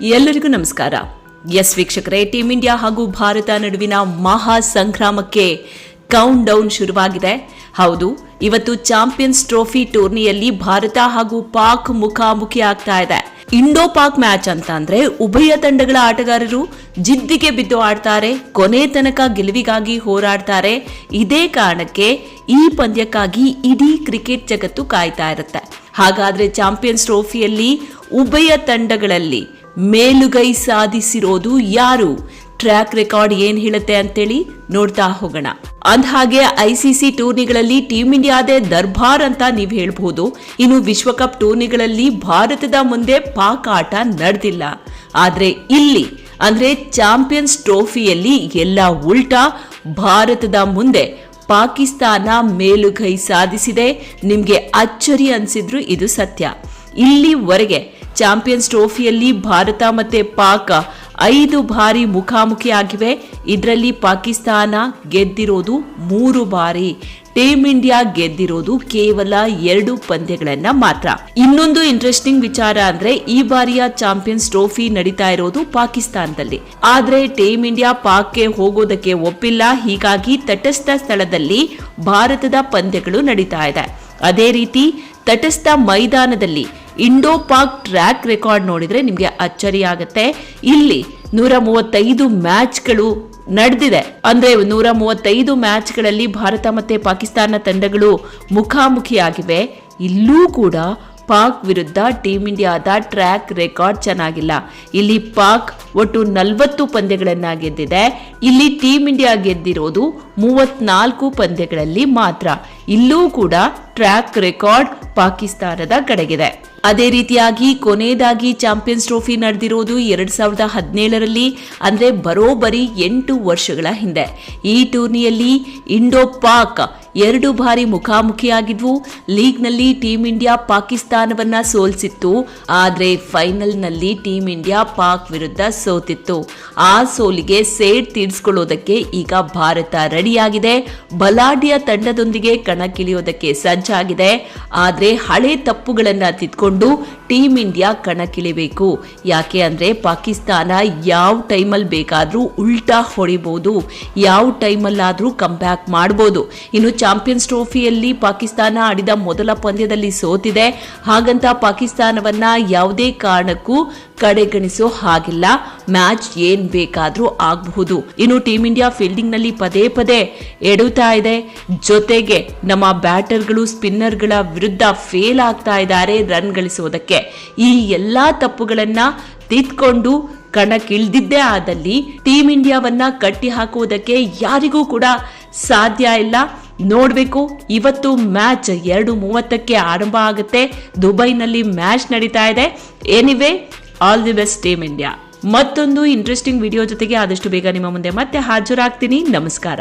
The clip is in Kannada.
ಎಲ್ಲರಿಗೂ ನಮಸ್ಕಾರ. ಎಸ್ ವೀಕ್ಷಕರೇ ಟೀಂ ಇಂಡಿಯಾ ಹಾಗೂ ಭಾರತ ನಡುವಿನ ಮಹಾ ಸಂಗ್ರಾಮಕ್ಕೆ ಕೌಂಟ್ ಡೌನ್ ಶುರುವಾಗಿದೆ. ಹೌದು, ಇವತ್ತು ಚಾಂಪಿಯನ್ಸ್ ಟ್ರೋಫಿ ಟೂರ್ನಿಯಲ್ಲಿ ಭಾರತ ಹಾಗೂ ಪಾಕ್ ಮುಖಾಮುಖಿ ಆಗ್ತಾ ಇದೆ. ಇಂಡೋ ಪಾಕ್ ಮ್ಯಾಚ್ ಅಂತ ಅಂದ್ರೆ ಉಭಯ ತಂಡಗಳ ಆಟಗಾರರು ಜಿದ್ದಿಗೆ ಬಿದ್ದು ಆಡ್ತಾರೆ, ಕೊನೆ ತನಕ ಗೆಲುವಿಗಾಗಿ ಹೋರಾಡ್ತಾರೆ. ಇದೇ ಕಾರಣಕ್ಕೆ ಈ ಪಂದ್ಯಕ್ಕಾಗಿ ಇಡೀ ಕ್ರಿಕೆಟ್ ಜಗತ್ತು ಕಾಯ್ತಾ ಇರುತ್ತೆ. ಹಾಗಾದ್ರೆ ಚಾಂಪಿಯನ್ಸ್ ಟ್ರೋಫಿಯಲ್ಲಿ ಉಭಯ ತಂಡಗಳಲ್ಲಿ ಮೇಲುಗೈ ಸಾಧಿಸಿರೋದು ಯಾರು? ಟ್ರ್ಯಾಕ್ ರೆಕಾರ್ಡ್ ಏನ್ ಹೇಳುತ್ತೆ ಅಂತೇಳಿ ನೋಡ್ತಾ ಹೋಗೋಣ. ಅಂದ್ಹಾಗೆ ಐಸಿಸಿ ಟೂರ್ನಿಗಳಲ್ಲಿ ಟೀಂ ಇಂಡಿಯಾದೇ ದರ್ಬಾರ್ ಅಂತ ನೀವು ಹೇಳ್ಬಹುದು. ಇನ್ನು ವಿಶ್ವಕಪ್ ಟೂರ್ನಿಗಳಲ್ಲಿ ಭಾರತದ ಮುಂದೆ ಪಾಕ್ ಆಟ ನಡೆದಿಲ್ಲ. ಆದ್ರೆ ಇಲ್ಲಿ, ಅಂದ್ರೆ ಚಾಂಪಿಯನ್ಸ್ ಟ್ರೋಫಿಯಲ್ಲಿ ಎಲ್ಲ ಉಲ್ಟಾ ಭಾರತದ ಮುಂದೆ ಪಾಕಿಸ್ತಾನ ಮೇಲುಗೈ ಸಾಧಿಸಿದೆ. ನಿಮ್ಗೆ ಅಚ್ಚರಿ ಅನಿಸಿದ್ರು ಇದು ಸತ್ಯ. ಇಲ್ಲಿವರೆಗೆ ಚಾಂಪಿಯನ್ಸ್ ಟ್ರೋಫಿಯಲ್ಲಿ ಭಾರತ ಮತ್ತೆ ಪಾಕ್ ಐದು ಬಾರಿ ಮುಖಾಮುಖಿ ಆಗಿವೆ ಇದರಲ್ಲಿ ಪಾಕಿಸ್ತಾನ ಗೆದ್ದಿರೋದು ಮೂರು ಬಾರಿ. ಟೀಮ್ ಇಂಡಿಯಾ ಗೆದ್ದಿರೋದು ಕೇವಲ ಎರಡು ಪಂದ್ಯಗಳನ್ನ ಮಾತ್ರ. ಇನ್ನೊಂದು ಇಂಟ್ರೆಸ್ಟಿಂಗ್ ವಿಚಾರ ಅಂದ್ರೆ ಈ ಬಾರಿಯ ಚಾಂಪಿಯನ್ಸ್ ಟ್ರೋಫಿ ನಡೀತಾ ಇರೋದು ಪಾಕಿಸ್ತಾನದಲ್ಲಿ. ಆದ್ರೆ ಟೀಮ್ ಇಂಡಿಯಾ ಪಾಕ್ಗೆ ಹೋಗೋದಕ್ಕೆ ಒಪ್ಪಿಲ್ಲ. ಹೀಗಾಗಿ ತಟಸ್ಥ ಸ್ಥಳದಲ್ಲಿ ಭಾರತದ ಪಂದ್ಯಗಳು ನಡೀತಾ ಇದೆ. ಅದೇ ರೀತಿ ತಟಸ್ಥ ಮೈದಾನದಲ್ಲಿ ಇಂಡೋ ಪಾಕ್ ಟ್ರ್ಯಾಕ್ ರೆಕಾರ್ಡ್ ನೋಡಿದ್ರೆ ನಿಮಗೆ ಅಚ್ಚರಿ ಆಗುತ್ತೆ. ಇಲ್ಲಿ ನೂರ ಮೂವತ್ತೈದು ಮ್ಯಾಚ್ಗಳು ನಡೆದಿದೆ. ಅಂದ್ರೆ ನೂರ ಮೂವತ್ತೈದು ಮ್ಯಾಚ್ಗಳಲ್ಲಿ ಭಾರತ ಮತ್ತೆ ಪಾಕಿಸ್ತಾನ ತಂಡಗಳು ಮುಖಾಮುಖಿಯಾಗಿವೆ. ಇಲ್ಲೂ ಕೂಡ ಪಾಕ್ ವಿರುದ್ಧ ಟೀಂ ಇಂಡಿಯಾದ ಟ್ರ್ಯಾಕ್ ರೆಕಾರ್ಡ್ ಚೆನ್ನಾಗಿಲ್ಲ. ಇಲ್ಲಿ ಪಾಕ್ ಒಟ್ಟು ನಲವತ್ತು ಪಂದ್ಯಗಳನ್ನ ಗೆದ್ದಿದೆ ಇಲ್ಲಿ ಟೀಮ್ ಇಂಡಿಯಾ ಗೆದ್ದಿರೋದು ಮೂವತ್ನಾಲ್ಕು ಪಂದ್ಯಗಳಲ್ಲಿ ಮಾತ್ರ. ಇಲ್ಲೂ ಕೂಡ ಟ್ರ್ಯಾಕ್ ರೆಕಾರ್ಡ್ ಪಾಕಿಸ್ತಾನದ ಕಡೆಗಿದೆ. ಅದೇ ರೀತಿಯಾಗಿ ಕೊನೆಯದಾಗಿ ಚಾಂಪಿಯನ್ಸ್ ಟ್ರೋಫಿ ನಡೆದಿರೋದು ಎರಡ್ ಸಾವಿರದ ಹದಿನೇಳರಲ್ಲಿ, ಅಂದ್ರೆ ಬರೋಬ್ಬರಿ ಎಂಟು ವರ್ಷಗಳ ಹಿಂದೆ. ಈ ಟೂರ್ನಿಯಲ್ಲಿ ಇಂಡೋ ಪಾಕ್ ಎರಡು ಬಾರಿ ಮುಖಾಮುಖಿಯಾಗಿದ್ವು. ಲೀಗ್ನಲ್ಲಿ ಟೀಂ ಇಂಡಿಯಾ ಪಾಕಿಸ್ತಾನವನ್ನ ಸೋಲಿಸಿತ್ತು. ಆದರೆ ಫೈನಲ್ನಲ್ಲಿ ಟೀಂ ಇಂಡಿಯಾ ಪಾಕ್ ವಿರುದ್ಧ ಸೋತಿತ್ತು. ಆ ಸೋಲಿಗೆ ಸೇಡ್ ತೀರಿಸಿಕೊಳ್ಳೋದಕ್ಕೆ ಈಗ ಭಾರತ ರೆಡಿಯಾಗಿದೆ. ಬಲಾಢ್ಯ ತಂಡದೊಂದಿಗೆ ಕಣಕ್ಕಿಳಿಯೋದಕ್ಕೆ ಸಜ್ಜಾಗಿದೆ. ಆದರೆ ಹಳೆ ತಪ್ಪುಗಳನ್ನ ತಿದ್ಕೊಂಡು ಟೀಂ ಇಂಡಿಯಾ ಕಣಕ್ಕಿಳಿಬೇಕು. ಯಾಕೆ ಅಂದ್ರೆ ಪಾಕಿಸ್ತಾನ ಯಾವ ಟೈಮಲ್ಲಿ ಬೇಕಾದ್ರೂ ಉಲ್ಟಾ ಹೊಡಿಬಹುದು ಯಾವ ಟೈಮಲ್ಲಾದ್ರೂ ಕಂಬ್ಯಾಕ್ ಬ್ಯಾಕ್ ಮಾಡಬಹುದು ಇನ್ನು ಚಾಂಪಿಯನ್ಸ್ ಟ್ರೋಫಿಯಲ್ಲಿ ಪಾಕಿಸ್ತಾನ ಆಡಿದ ಮೊದಲ ಪಂದ್ಯದಲ್ಲಿ ಸೋತಿದೆ. ಹಾಗಂತ ಪಾಕಿಸ್ತಾನವನ್ನ ಯಾವುದೇ ಕಾರಣಕ್ಕೂ ಕಡೆಗಣಿಸೋ ಹಾಗಿಲ್ಲ. ಮ್ಯಾಚ್ ಏನ್ ಬೇಕಾದ್ರೂ ಆಗಬಹುದು. ಇನ್ನು ಟೀಂ ಇಂಡಿಯಾ ಫೀಲ್ಡಿಂಗ್ನಲ್ಲಿ ಪದೇ ಪದೇ ಎಡುತ್ತಾ ಇದೆ. ಜೊತೆಗೆ ನಮ್ಮ ಬ್ಯಾಟರ್ಗಳು, ಸ್ಪಿನ್ನರ್ಗಳ ವಿರುದ್ಧ ಫೇಲ್ ಆಗ್ತಾ ಇದ್ದಾರೆ ರನ್ ಗಳಿಸುವುದಕ್ಕೆ. ಈ ಎಲ್ಲಾ ತಪ್ಪುಗಳನ್ನ ತಿದ್ಕೊಂಡು ಕಣಕ್ಕಿಳಿದಿದ್ದೇ ಆದಲ್ಲಿ ಟೀಂ ಇಂಡಿಯಾವನ್ನ ಕಟ್ಟಿ ಹಾಕುವುದಕ್ಕೆ ಯಾರಿಗೂ ಕೂಡ ಸಾಧ್ಯ ಇಲ್ಲ. ನೋಡ್ಬೇಕು. ಇವತ್ತು ಮ್ಯಾಚ್ ಎರಡು ಮೂವತ್ತಕ್ಕೆ ಆರಂಭ ಆಗುತ್ತೆ. ದುಬೈನಲ್ಲಿ ಮ್ಯಾಚ್ ನಡೀತಾ ಇದೆ. Anyway all the best team India ಮತ್ತೊಂದು ಇಂಟ್ರೆಸ್ಟಿಂಗ್ ವಿಡಿಯೋ ಜೊತೆಗೆ ಆದಷ್ಟು ಬೇಗ ನಿಮ್ಮ ಮುಂದೆ ಮತ್ತೆ ಹಾಜರಾಗ್ತೀನಿ. ನಮಸ್ಕಾರ.